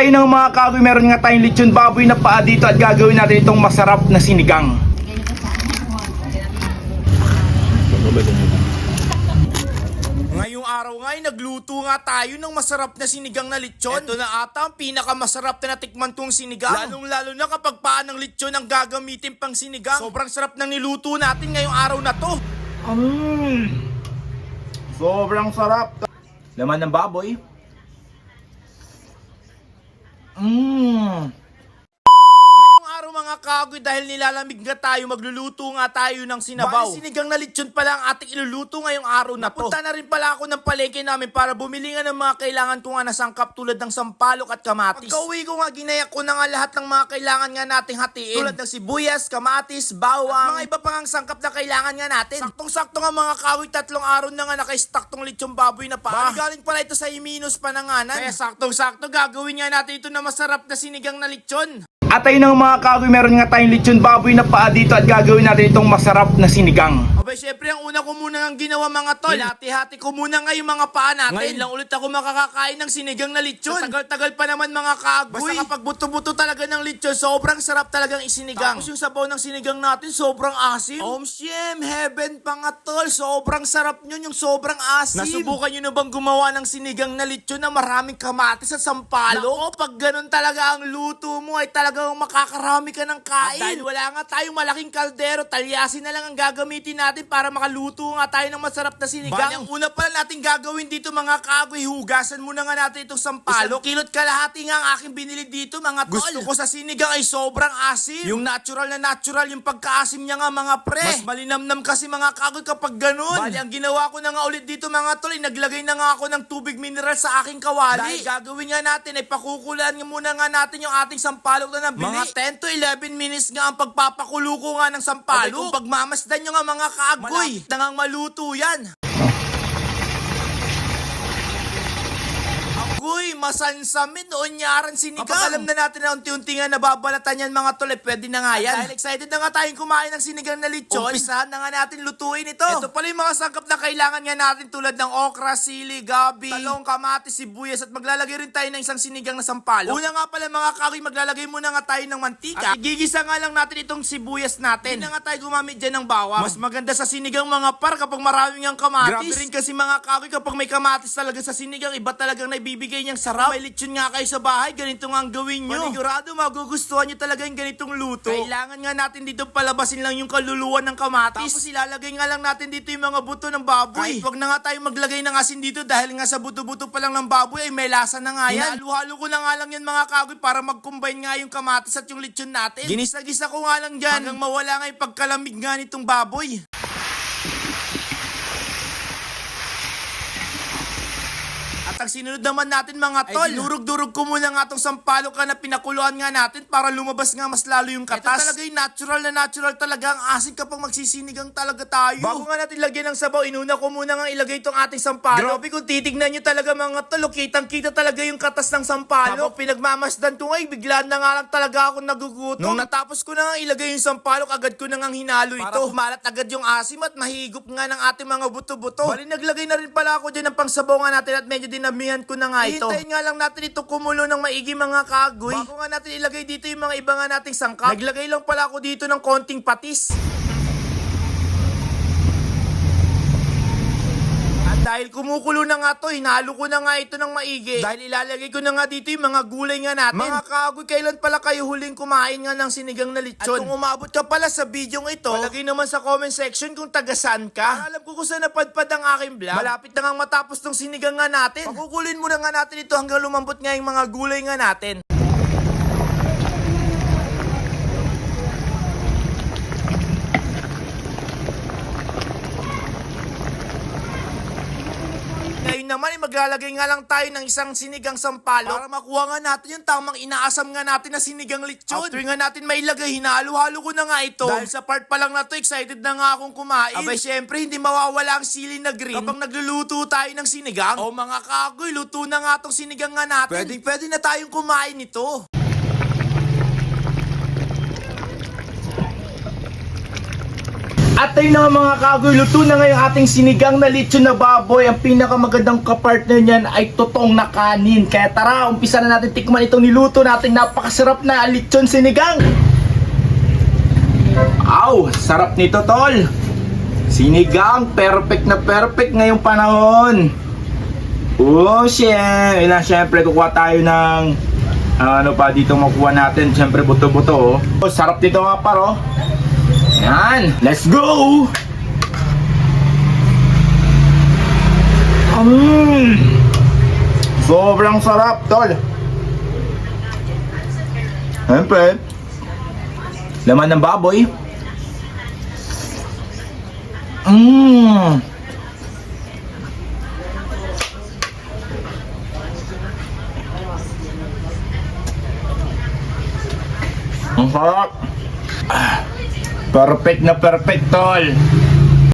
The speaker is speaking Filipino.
Tayo ng mga kagoy, meron nga tayong lechon baboy na paa dito at gagawin natin itong masarap na sinigang. Ngayong araw nga ay nagluto nga tayo ng masarap na sinigang na lechon. Ito na ata ang pinakamasarap na natikman kong sinigang. Lalong lalo na kapag paan ng lechon ang gagamitin pang sinigang. Sobrang sarap ng niluto natin ngayong araw na to. Mmm. Sobrang sarap. Laman ng baboy. Mmm. Mga kagoy dahil nilalamig nga tayo, magluluto nga tayo ng sinabaw. Bali, sinigang na lechon pala ang ating iluluto ngayong araw na to. Punta na rin pala ako ng palengke namin para bumili nga ng mga kailangan ko nga na sangkap tulad ng sampalok at kamatis. Pagka-uwi ko nga, ginaya ko na nga lahat ng mga kailangan nga nating hatiin. Tulad ng sibuyas, kamatis, bawang, at mga iba pang ang sangkap na kailangan nga natin. Saktong-sakto nga mga kagoy, tatlong araw na nga naka-stock tong lechon baboy na pa. Bali, galing pala ito sa Iminus Pananganan. Kaya saktong-sakto gagawin nga natin ito na masarap na sinigang na lechon. At ayun ng mga kagoy, meron nga tayong lechon baboy na paa dito at gagawin natin itong masarap na sinigang. Abay, syempre, ang una ko muna ang ginawa mga tol. Hati-hati ko muna nga yung mga paa natin. Ngayon lang ulit ako makakakain ng sinigang na lechon. Sa tagal-tagal pa naman mga kagoy. Basta kapag buto-buto talaga ng lechon, sobrang sarap talagang isinigang. Tapos yung sabaw ng sinigang natin, sobrang asim. Om siyem, heaven pa nga tol. Sobrang sarap yun, yung sobrang asim. Nasubukan nyo na bang gumawa ng sinigang na lechon na maraming kamatis at sampalo? Nako, pag ganun talaga ang luto mo ay talagang makakarami ka ng kain. At dahil wala nga tayong malaking kaldero, talyasin na lang ang gagamitin natin para makaluto nga tayo ng masarap na sinigang. Bali, ang una pala natin gagawin dito mga kagoy, hugasan muna nga natin itong sampalok. Isang kilot kalahati nga ang aking binili dito mga tol. Gusto ko sa sinigang ay sobrang asim. Yung natural na natural, yung pagkaasim niya nga mga pre. Mas malinamnam kasi mga kagoy kapag ganun. Bali, ang ginawa ko na nga ulit dito mga tol, ay naglagay na nga ako ng tubig mineral sa aking kawali. Dahil gagawin nga natin ay pakukulan nga muna nga natin yung ating sampalok na nabili. Mga 10 to 11 minutes nga ang pagpapakulo ko nga ng sampalok. Kung pagmamasdan nyo nga mga kaagoy, malapit na nga maluto yan. Agoy, masansamin noon nyaran sinigang. Kapag alam na natin na unti-unti nga nababalatan yan mga tol, eh, pwede na nga yan. Dahil excited na nga tayong kumain ng sinigang na lechon, umpisahan na nga natin lutuin ito. Ito pala yung mga sangkap na kailangan nga natin tulad ng okra, sili, gabi, talong, kamatis, sibuyas, at maglalagay rin tayo ng isang sinigang na sampalok. Una nga pala mga kagoy, maglalagay muna nga tayo ng mantika. At igigisa nga lang natin itong sibuyas natin. Hindi na nga tayo gumamit dyan ng bawang. Mas maganda sa sinigang mga par kapag maraming ang kamatis. Grabe rin kasi mga kagoy kapag may kamatis talaga sa sinigang, iba talagang naibibigay niyang sarap. May lechon nga kayo sa bahay, ganito nga ang gawin nyo. Panigurado, magugustuhan nyo talaga yung ganitong luto. Kailangan nga natin dito palabasin lang yung kaluluwa ng kamatis. Tapos ilalagay nga lang natin dito yung mga buto ng baboy. Kahit wag na nga tayo maglagay ng asin dito dahil nga sa buto-buto pa lang ng baboy ay may lasa na nga yan. Halo-halo ko na nga lang yan mga kagoy para mag-combine nga yung kamatis at yung lechon natin. Ginisa-gisa ko nga lang dyan hanggang mawala nga yung pagkalamig nga nitong baboy. Ang sinunod naman natin mga tol, durug-durug ko muna nga tong sampalok ka na pinakuluan nga natin para lumabas nga mas lalo yung katas. Ito talaga yung natural na natural talaga ang asin kapag magsisinigang talaga tayo. Bago nga natin lagyan ng sabaw, inuna ko muna nga ilagay itong ating sampalok. Grabe kung titignan nyo talaga mga tol, kitang kita talaga yung katas ng sampalok. Habang pinagmamasdan ko nga, eh, biglaan na nga lang talaga ako nagugutom. Nung natapos ko na nga ilagay yung sampalok, agad ko na nga hinalo ito. Para kumalat agad yung asim at mahigop nga ng ating mga buto-buto. Bali naglagay na rin pala ako dyan ng pangsabaw nga natin at medyo dinamihan ko na nga ito. Hintayin nga lang natin ito kumulo ng maigi mga kagoy. Bago nga natin ilagay dito yung mga iba nga nating sangkap. Naglagay lang pala ako dito ng konting patis. At dahil kumukulo na nga to, hinalo ko na nga ito ng maigi. Dahil ilalagay ko na nga dito yung mga gulay nga natin. Mga kagoy, kailan pala kayo huling kumain nga ng sinigang na lechon? At kung umabot ka pala sa bidyong ito, palagay naman sa comment section kung taga saan ka. Para alam ko kung saan napadpad ang aking vlog. Malapit na nga matapos tong sinigang nga natin. Pakukulin muna nga natin ito hanggang lumambot nga yung mga gulay nga natin. Ngayon naman, eh, maglalagay nga lang tayo ng isang sinigang sampalo para makuha nga natin yung tamang inaasam nga natin na sinigang lechon. After nga natin mailagay, hinalo-halo ko na nga ito. Dahil sa part pa lang na to, excited na nga akong kumain. Abay, syempre, hindi mawawala ang sili na green kapag nagluluto tayo ng sinigang. O mga kagoy, luto na nga tong sinigang nga natin. Pwede, pwede na tayong kumain nito. At ayun na mga kagoy, luto na ngayon ating sinigang na lechon na baboy. Ang pinakamagandang kapartner niyan ay totong na kanin. Kaya tara, umpisa na natin tikman itong niluto nating napakasarap na lechon sinigang. Aw, sarap nito tol. Sinigang, perfect na perfect ngayong panahon. Oh, syempre, na syempre kukuha tayo ng ah, ano pa dito makuha natin, syempre buto-buto oh. oh. Sarap nito nga paro. Yan, let's go! Mmm! Sobrang sarap, tol. Siyempre, laman ng baboy. Mmm! Ang sarap. Perfect na perfect, tol.